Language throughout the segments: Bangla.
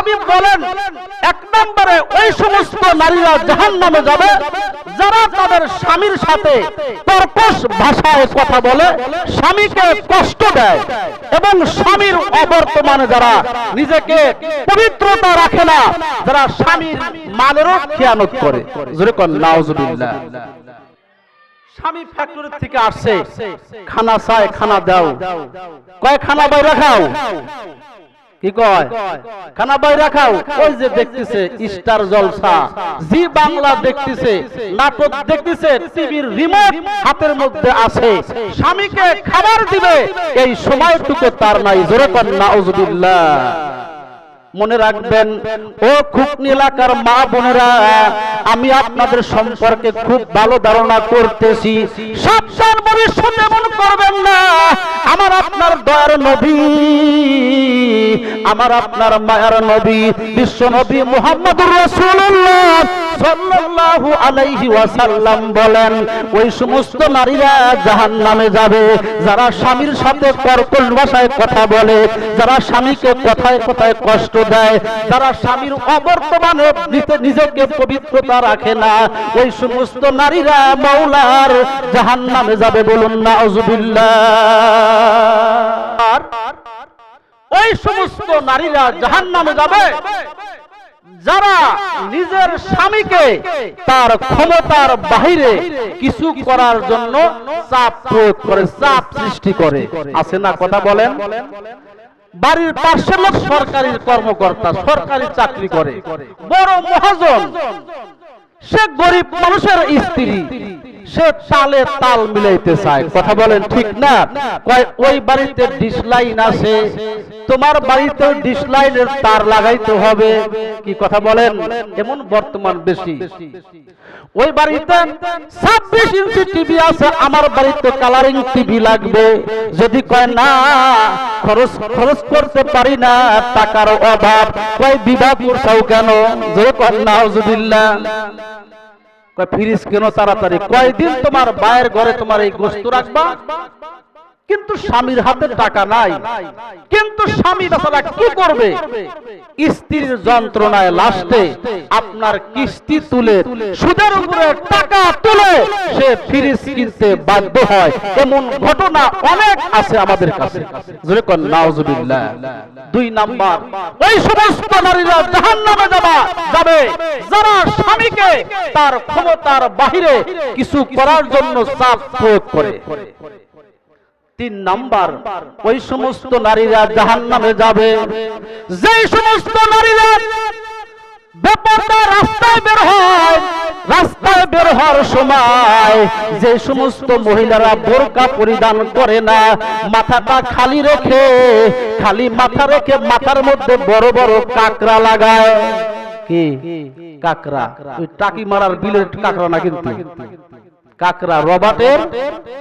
হাবিব বলেন, এক নম্বরে ওই সমস্ত নারীরা জাহান নামে যাবে, যারা তাদের স্বামীর সাথে কর্কশ ভাষায় কথা বলে, স্বামীকে কষ্ট দেয় এবং স্বামীর অবর্তমানে যারা নিজেকে পবিত্রতা রাখে না, যারা স্বামীর মালেরও খেয়ানত করে। স্বামী ফ্যাক্টরি থেকে আসছে, খানা চায়, খানা দাও। কয় খানা বাইরে খাও? ওই যে জলসা। দেখতেছে দেখতেছে হাতের মধ্যে আছে। স্বামীকে খাবার দিবে, এই সময়টুকু তার নাই, জোরে পান নাউজুবিল্লাহ। মনে রাখবেন, ও খুকনি এলাকার মা বোনেরা, আমি আপনাদের সম্পর্কে খুব ভালো ধারণা করতেছি। সব সাবধান শুনে এমন করবেন না। আমার আপনার দয়ার নবী, আমার আপনার মায়ার নবী, বিশ্ব নবী মোহাম্মদুর রাসূলুল্লাহ। সাল্লাল্লাহু আলাইহি ওয়াসাল্লাম বলেন, ওই সমস্ত নারীরা জাহান্নামে যাবে। যারা স্বামীর সাথে কর্কশ ভাষায় কথা বলে, যারা স্বামীকে কথায় কথায় কষ্ট দেয়, যারা স্বামীর অবর্তমানে নিজেকে পবিত্রতা রাখে না, ওই সমস্ত নারীরা মাওলার জাহান্নামে যাবে বলুন না আর ওই সমস্ত নারীরা জাহান্নামে যাবে। যারা নিজের স্বামীকে তার ক্ষমতার বাহিরে কিছু করার জন্য চাপ প্রয়োগ করে, চাপ সৃষ্টি করে। আছে না কথা বলেন? বাড়ির পাশের লোক সরকারি কর্মকর্তা, সরকারি চাকরি করে। বড় মহাজন, সে গরিব মানুষের স্ত্রী। সে তালে তাল মিলাইতে চায়। কথা বলেন ঠিক না? ওই বাড়িতে ডিশ লাইন আছে, তোমার বাড়িতে ডিশ লাইনের তার লাগাইতে হবে। কি কথা বলেন? এমন বর্তমান বেশি। ওই বাড়িতে ছাব্বিশ ইঞ্চি টিভি আছে, আমার বাড়িতে কালারিং টিভি লাগবে। যদি কয়, না, খরচ খরচ করতে পারি না, টাকার অভাব। কয় বিবাহ করছাও কেন? যে কয়, নাউজুবিল্লাহ। কয় ফ্রিজ কেন তাড়াতাড়ি? কয়দিন তোমার বায়ের ঘরে তোমার এই গোস্ত রাখবা? কিন্তু স্বামীর হাতে টাকা নাই। কিন্তু স্বামী বেচারা কি করবে? স্ত্রীর যন্ত্রণায় লাস্টে আপনার কিস্তি তুলে সুদের উপরে টাকা তুলে সে ফ্রিজ কিনতে বাধ্য হয়। এমন ঘটনা অনেক আছে আমাদের কাছে। দুই নাম্বার ওই সমস্ত নারীরা জাহান্নামে যাবা, যাবে। যারা স্বামীকে তার ক্ষমতার বাহিরে কিছু করার জন্য চাপ প্রয়োগ করে। তিন নাম্বার, ওই সমস্ত নারীরা জাহান নামে যাবে। যে সমস্ত নারীরা বেপরদা রাস্তায় বের হয়, রাস্তায় বের হওয়ার সময় যে সমস্ত মহিলারা বোরকা পরিধান করে না, মাথাটা খালি রেখে, খালি মাথা রেখে মাথার মধ্যে বড় বড় কাকরা লাগায়। কি? কাকরা ওই টাকি মারার বিলের কাকরা না কিন্তু? কাকরা রবাটের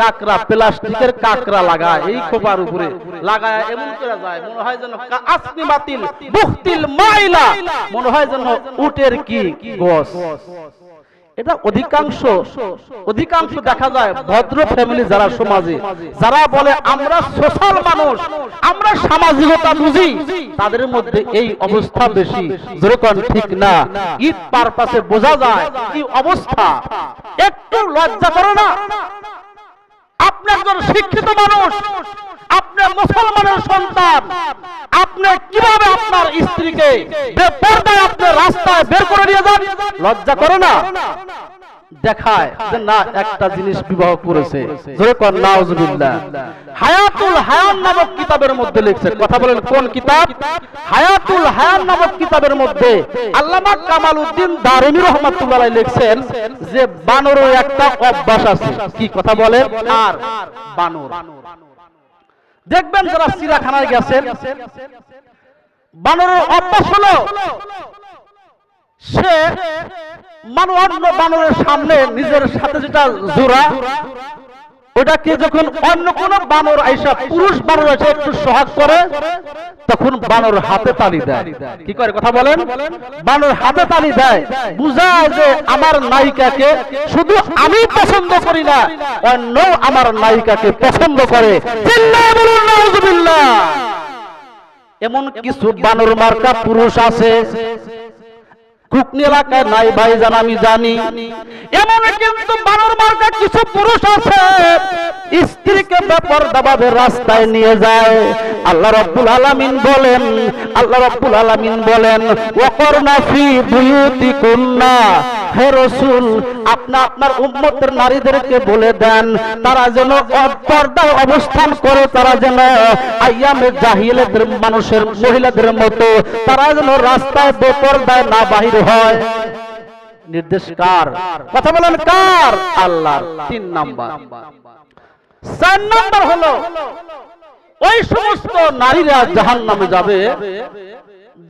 কাকরা প্লাস্টিকের কাকরা লাগায়, এই খোপার উপরে লাগায়, এমন করে যায়। মনে হয় যেন আসনি বাতিল বুখতিল মাইলা। মনে হয় যেন উটের কি গোস। এটা অধিকাংশ অধিকাংশ দেখা যায় ভদ্র ফ্যামিলি যারা সমাজে। যারা বলে, আমরা সোশ্যাল মানুষ, আমরা সামাজিকতা বুঝি। তাদের মধ্যে এই অবস্থা বেশি। যেরকম ঠিক না, ঈদ বোঝা যায় কি অবস্থা। একটু লজ্জা করে না? আপনি একজন শিক্ষিত মানুষ, আপনি মুসলমানের সন্তান, আপনি কীভাবে আপনার স্ত্রীকে বেপরদায় আপনি রাস্তায় বের করে নিয়ে যান? লজ্জা করে না? দেখায় যে না, একটা জিনিস বিবাহ করেছে। হায়াতুল হায়ান নামক কিতাবের মধ্যে লিখছে। কথা বলেন, কোন কিতাব? হায়াতুল হায়ান নামক কিতাবের মধ্যে আল্লামা কামাল উদ্দিন দারিমি রহমাতুল্লাহ লিখছেন যে বানরের একটা অভ্যাস আছে। কি কথা বলেন আর, বানর। দেখবেন যারা চিড়াখানায় গেছেন বানরের অভ্যাস হলো সে মানু অন্য বানরের সামনে নিজের সাথে যেটা জোড়া ওটাকে যখন অন্য কোন বানর আইসা পুরুষ বানর এসে একটু সোহাগ করে, তখন বানর হাতে তালি দেয়। কি করে কথা বলেন? বানর হাতে তালি দেয়, বুঝায় যে আমার নায়িকাকে শুধু আমি পছন্দ করি না, অন্য আমার নায়িকাকে পছন্দ করে। এমন কিছু বানর মার্কা পুরুষ আছে কুকনি এলাকায় নাই ভাইজান, আমি জানি। এমন কিন্তু বানর মার্কা কিছু পুরুষ আছে, স্ত্রীকে ব্যাপার দাবাবে রাস্তায় নিয়ে যায়। আল্লাহ রব্বুল আলামিন বলেন, আল্লাহ রব্বুল আলামিন বলেন ওয়াকরনা ফি বুয়ুতিকুন্না। হে রাসূল, আপনি আপনার নারীদেরকে বলে দেন, তারা যেন পর্দায় অবস্থান করে, তারা যেন আইয়ামে জাহিলাদের মানুষের মহিলাদের মতো, তারা যেন রাস্তায় বেপর্দায় না বাহির হয়। নির্দেশ কার? কথা বলেন কার? আল্লাহ তিন নাম্বার। চার নাম্বার হলো, ওই সমস্ত নারীরা জাহান নামে যাবে,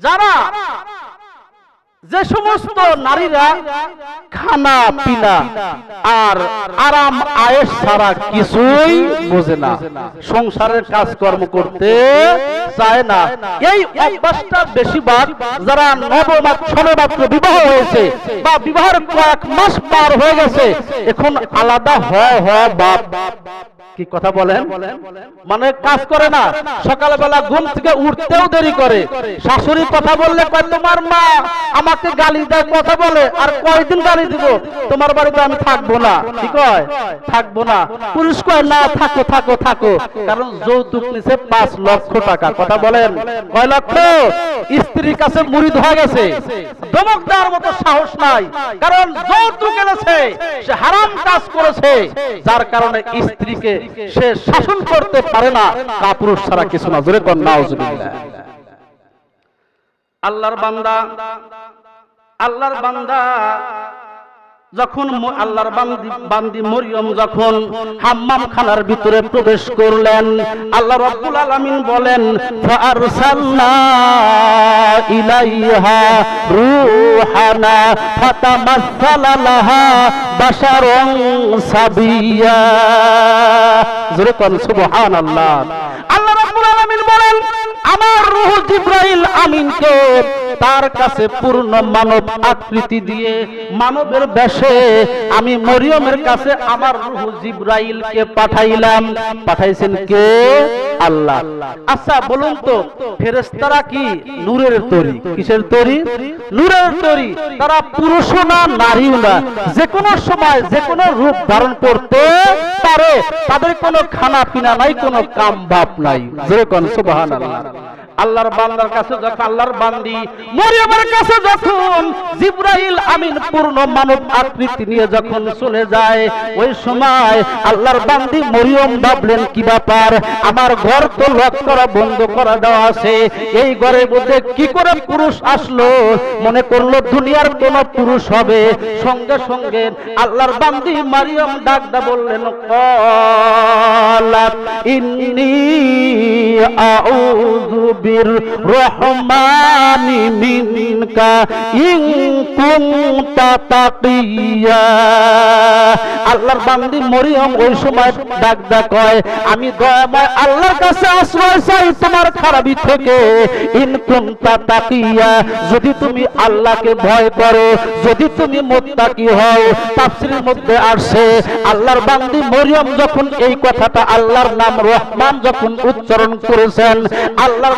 যারা যে সমস্ত নারীরা খানা, পিনা আর আরাম আয়েস ছাড়া কিছুই বোঝে না। সংসারের কাজকর্ম করতে চায় না। এই অভ্যাসটা বেশিরভাগ যারা নবমাত্র মাত্র বিবাহ হয়েছে বা বিবাহের কয়েক মাস পার হয়ে গেছে, এখন আলাদা হয় হয় বাপ। কি কথা বলেন? মানে কাজ করে না। সকালবেলা ঘুম থেকে উঠতেও দেরি করে। শাশুড়ি কথা বললে কয়, তোমার মা আমাকে গালি দেয়, কথা বলে, আর কয়দিন গালি দিব? তোমার বাড়িতে আমি থাকব না। কি কয়? থাকব না। পুরুষ কয়, না, থাকো থাকো থাকো। কারণ যৌতুক নিছে পাঁচ লক্ষ টাকা। কথা বলেন? কয় লক্ষ? স্ত্রীর কাছে মুড়ি হয়ে গেছে। দমক দেওয়ার মতো সাহস নাই। কারণ যৌতুক এনেছে। সে হারাম কাজ করেছে। যার কারণে স্ত্রীকে সে শাসন করতে পারে না কাপুরুষ ছাড়া কিছু না। জোরে কর নাউজুবিল্লাহ। আল্লাহর বান্দা আল্লাহর বান্দা যখন আল্লাহর বান্দি মরিয়ম যখন হাম্মাম খানার ভিতরে প্রবেশ করলেন, আল্লাহ রাব্বুল আলামিন বলেন ফারসালনা ইলাইহা রূহানা ফাতামাসসালা বাশারুন সাবিয়া। জোরে সুবহানাল্লাহ। আল্লাহ রাব্বুল আলামিন বলেন, আমার রূহ জিব্রাইল আমিনকে তার কাছে পূর্ণ মানব আকৃতি দিয়ে, মানবের বেশে আমি মরিয়মের কাছে আমার রূহ জিব্রাইলকে পাঠাইলাম। পাঠাইছেন কে? আল্লাহ। আচ্ছা বলুন তো, ফেরেশতারা কি নূরের কিসের নূরের তরি। পুরুষও না নারীও না, যে কোনো সময়, যে কোনো রূপ ধারণ করতে পারে। তাদের কোনো খানা পিনা নাই, কোনো কাম ভাব নাই। যেরকম আল্লাহর বান্দার কাছে যখন আল্লাহর বান্দি মরিয়মের কাছে যখন জিব্রাইল আমিন পূর্ণ মানব আকৃতি নিয়ে যখন চলে যায়, ওই সময় আল্লাহর বান্দি মরিয়ম ভাবলেন, কি ব্যাপার? আমার ঘর তো লক করা, বন্ধ করা দেওয়া আছে। এই ঘরের মধ্যে কি করে পুরুষ আসলো? মনে করল, দুনিয়ার কোন পুরুষ হবে। সঙ্গে সঙ্গে আল্লাহর বান্দি মারিয়ম ডাকদা বললেন, কলাত ইন্নি আউযু بالرحمن منك إن كنت تقيا আল্লাহর বান্দি মরিয়ম ওই সময় ডাক ডাক কয় আমি দয়াময় আল্লাহর কাছে আশ্রয় চাই তোমার খারাপি থেকে ইন কুনতা তাকিয়া যদি তুমি আল্লাহকে ভয় করো যদি তুমি মুত্তাকি হও তাফসীরের মধ্যে আসছে আল্লাহর বান্দি মরিয়ম যখন এই কথাটা আল্লাহর নাম রহমান যখন উচ্চারণ করেছেন আল্লাহর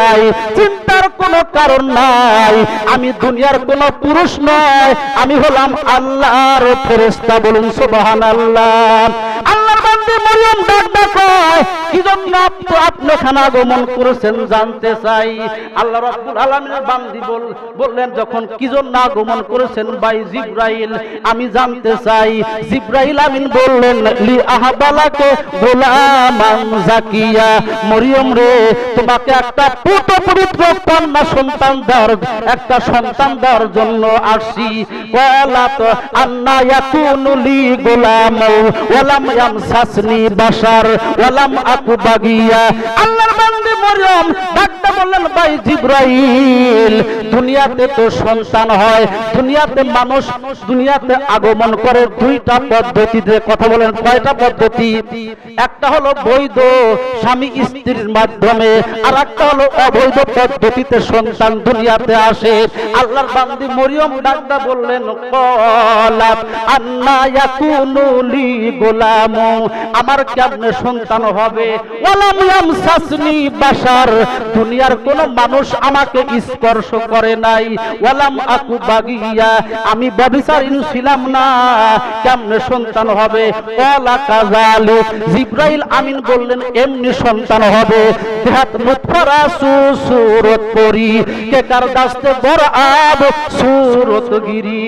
নাই, চিন্তার কোনো কারণ নাই। আমি দুনিয়ার কোনো পুরুষ নয়, আমি হলাম আল্লাহর ফেরেস্তা বলুন সুবহানাল্লাহ। আল্লাহর আমি জানতে চাই। জিব্রাইল আমিন বললেন, লি গোলামান জাকিয়া, মরিয়ম রে, তোমাকে একটা পুত পবিত্র কন্যা সন্তান দেওয়ার একটা সন্তান দেওয়ার জন্য আসছি। আন্না গোলাম ইয়ামসাসনি বাশার ওয়ালাম আকু বাগিয়া। আল্লাহর বান্দে মরিয়ম, ডাকতে বললেন, ভাই জিব্রাইল, দুনিয়াতে তো সন্তান হয়, দুনিয়াতে মানুষ, দুনিয়াতে আগমন করে দুইটা পদ্ধতিতে কথা বলেন, কয়টা পদ্ধতি? একটা হলো বৈধ স্বামী স্ত্রীর মাধ্যমে, আর একটা হলো অবৈধ পদ্ধতিতে সন্তান দুনিয়াতে আসে। আল্লাহর বান্দি মরিয়ম ডাকদা বললেন, কলাত আন্না ইয়াকুনু লি গোলামু আমার কেমনে সন্তান হবে? বাশার। দুনিয়ার কোন মানুষ আমাকে স্পর্শ করে নাই। ওয়ালাম আকু বাগিয়া। আমি ব্যভিচারী ছিলাম না। কেমনে সন্তান হবে? জিব্রাইল আমিন বললেন, এমনি সন্তান হবে। সুরত পরি। কে দাস্তে আব সুরত গিরি?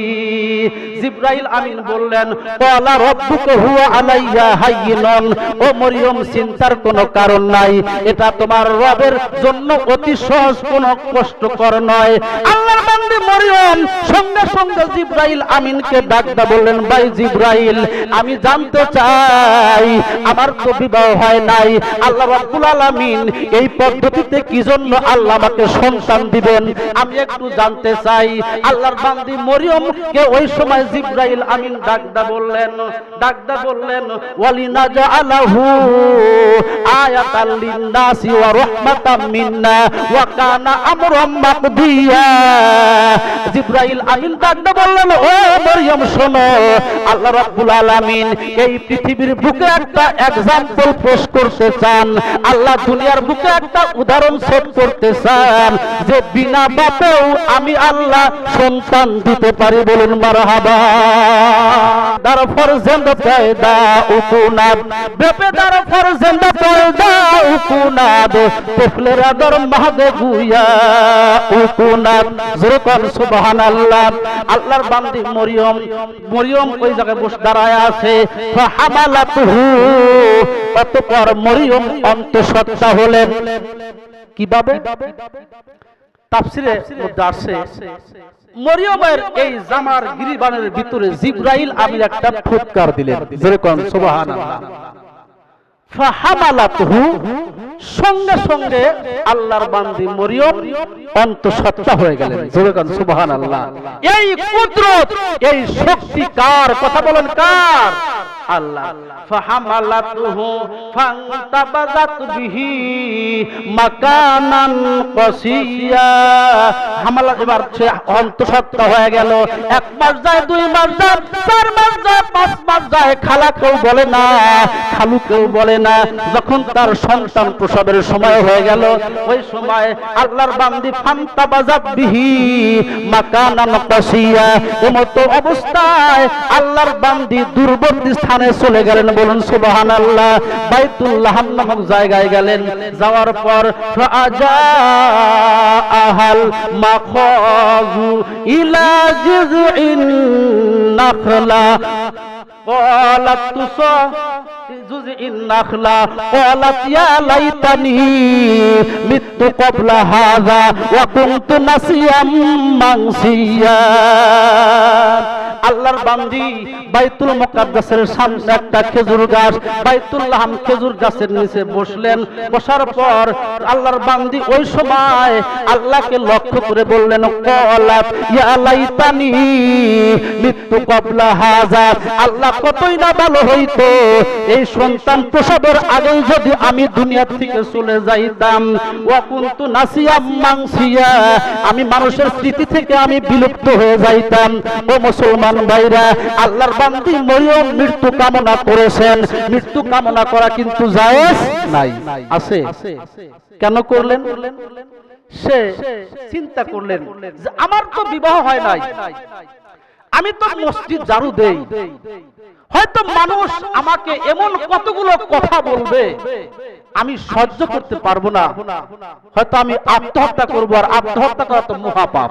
জিব্রাইল আমিন বললেন, কলা রব্বুকে হুয়া আলাইয়া হাইয়িনন ও মরিয়ম চিন্তার কোনো কারণ নাই। এটা তোমার রবের জন্য অতি সহজ, কোনো কষ্টকর নয়। আল্লাহর বান্দে মরিয়ম, সঙ্গে সঙ্গে জিব্রাইল আমিনকে ডাকদা বললেন, ভাই জিব্রাইল, আমি জানতে চাই, আমার তো বিবাহ হয় নাই। আল্লাহ রাব্বুল আলামিন এই পদ্ধতিতে কি জন্য আল্লাহ আমাকে সন্তান দিবেন? আমি একটু জানতে চাই। আল্লাহর বান্দি মরিয়ম কে ওই সময় জিব্রাইল আমিন ডাকদা বললেন ডাকদা বললেন ওয়ালিনা আয়াতাল ওয়া রাহমাতাম মিন্না ওয়া কানা মাকদিয়া আমিন বললেন, ও মরিয়ম, শোনো, আল্লাহ রাব্বুল আলামিন এই পৃথিবীর বুকে একটা এক্সাম্পল পেশ করতে চান। আল্লাহ দুনিয়ার বুকে একটা উদাহরণ সেট করতে চান যে বিনা বাপেও আমি আল্লাহ সন্তান দিতে পারি বলুন, মারহাবা। উকুনাদ বেপে দার ফরজেন্দ পয়দা উকুনাদ তেফলেরা দর মাহদে গুয়া উকুনাদ সুবহানাল্লাহ। আল্লাহর বান্দি মরিয়ম মরিয়ম ওই জায়গায় বসে দাঁড়ায় আছে। ফাহামালাতুহু। অতঃপর মরিয়ম অন্তঃসত্ত্বা হলেন। কীভাবে? তাফসিরে মধ্যে মরিয়মের এই জামার গিরিবানের ভিতরে জিব্রাইল একটা ফুৎকার দিলেন। যেরকম সঙ্গে সঙ্গে আল্লাহর বান্দি মরিয়ম হয়ে গেলেন। যেরকম এই কুদরত, এই শক্তি কার? কথা বলেন কার? খালা কেউ বলে না যখন তার সন্তান প্রসবের সময় হয়ে গেল, ওই সময় আল্লাহর বান্দি ফান্তা বাজাত বিহি মাকানান কসিয়া এমতো অবস্থায় আল্লাহর বান্দি দূরবর্তী স্থানে চলে গেলেন বলুন সুবহানাল্লাহ বাইতুল্লাহ নামক জায়গায় গেলেন যাওয়ার পর ফাজা আহাল মাখাজু ইলা জিযইন নাখলা قالت تصا جزء النخلة قالت يا ليتني مت قبل هذا وكنت نسيا منسيا আল্লাহর বান্দি বাইতুল মুকাদ্দাসের সামনে একটা খেজুর গাছ বাইতুল্লাহ খেজুর গাছের নিচে বসলেন। বসার পর আল্লাহর বান্দি ওই সময় আল্লাহকে লক্ষ্য করে বললেন কলাত ইয়া লাইতানি মৃত্যু কবলা হাজা আল্লাহ কতই না ভালো হইতো, এই সন্তান প্রসবের আগেই যদি আমি দুনিয়া থেকে চলে যাইতাম, ওয়া কুনতু নাসিয়া মাংসিয়া, আমি মানুষের স্মৃতি থেকে আমি বিলুপ্ত হয়ে যাইতাম। ও মুসলমান ভাইরা, আল্লাহর বান্দি মরিয়ম মৃত্যু কামনা করেছেন। মৃত্যু কামনা করা কিন্তু জায়েজ নাই। আছে? কেন করলেন? সে চিন্তা করলেন যে আমার তো বিবাহ হয় নাই। আমি তো মসজিদ জারু দেই। হয়তো মানুষ আমাকে এমন কতগুলো কথা বলবে, আমি সহ্য করতে পারব না। হয়তো আমি আত্মহত্যা করব, আর আত্মহত্যা করা তো মহাপাপ।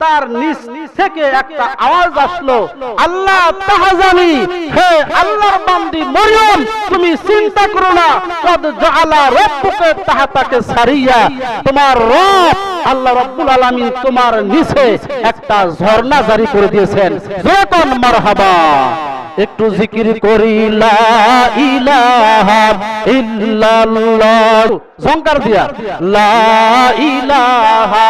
তার নিচ থেকে একটা আওয়াজ আসলো, আল্লাহ তাহাজানি, হে আল্লাহর মরিয়ম, তুমি চিন্তা করো না, কদ রাব্বুকা তাহাতাকে সারিয়া, তোমার রব আল্লাহ রাব্বুল আলামিন তোমার নিচে একটা ঝর্ণা জারি করে দিয়েছেন। যখন মারহাবা। একটু জিকির করি লা ইলাহা ইল্লাল্লাহ। ঝংকার দিয়া লা ইলাহা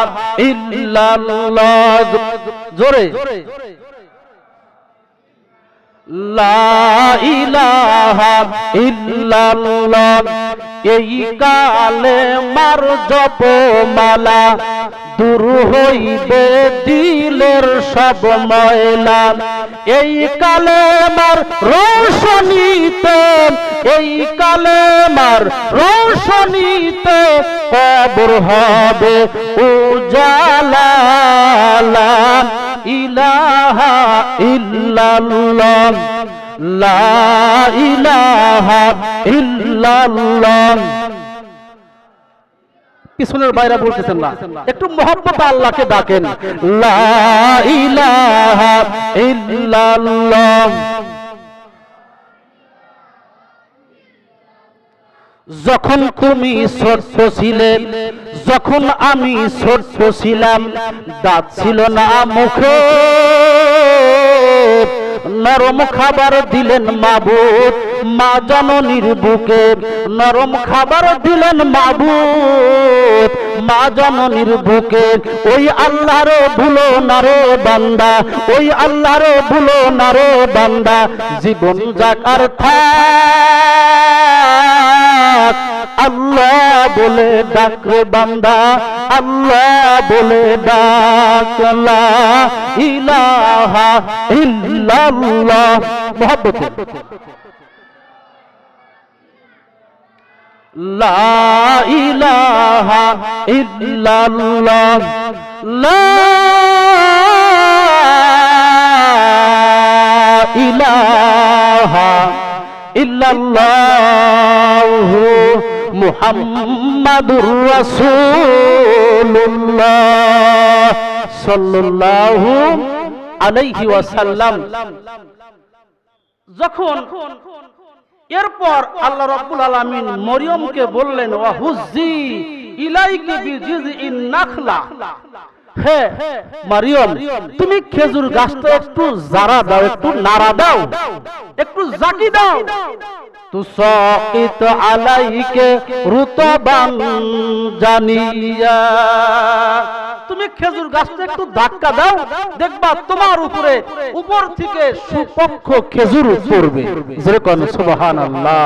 এই কালে মার জপ দূর হইবে দিলের সব ময়লা। এই কালে মার রোশনীতে, এই কালে মার রোশনীতে কবর হবে উজালা ইলাহা ইল্লাল্লাহ, লা ইলাহা ইল্লাল্লাহ। পিছনের বাইরে বলতেছেন না। একটু মহব্বত আল্লাহকে ডাকেন। লা যখন তুমি ছোট্ট ছিলে যখন আমি ছোট্ট ছিলাম দাঁত ছিল না মুখে। নরম খাবার দিলেন মাবুদ, মা জননীর বুকে। নরম খাবার দিলেন মাবুদ, মা জননীর বুকে। ওই আল্লাহর ভুলো না রে বান্দা, ওই আল্লাহর ভুলো না রে বান্দা। জীবন জাকার থাক। আল্লাহ বলে ডাক রে বান্দা, আল্লাহ বলে ডাক লা ইলাহা ইল্লাল্লাহ। মহব্বতে লা ইলাহা ইল্লাল্লাহ। লা ইলাহা ইল্লাল্লাহু। মুহাম্মাদুর রাসূলুল্লাহ সাল্লাল্লাহু আলাইহি ওয়াসাল্লাম। যখন এরপর আল্লাহ রাব্বুল আলামিন মরিয়মকে বললেন, ওয়া হুজ্জি ইলাইকি বিজিযইন নাখলা। মারিয়ম, তুমি খেজুর গাছটা একটু জারা দাও, একটু নাড়া দাও, একটু জাকি দাও। আলাইকে রুতবান জানিয়া। তুমি খেজুর গাছটা একটু ধাক্কা দাও, দেখবা তোমার উপরে, উপর থেকে সুপক্ষ খেজুর পড়বে। যেরকম সুবহানাল্লাহ।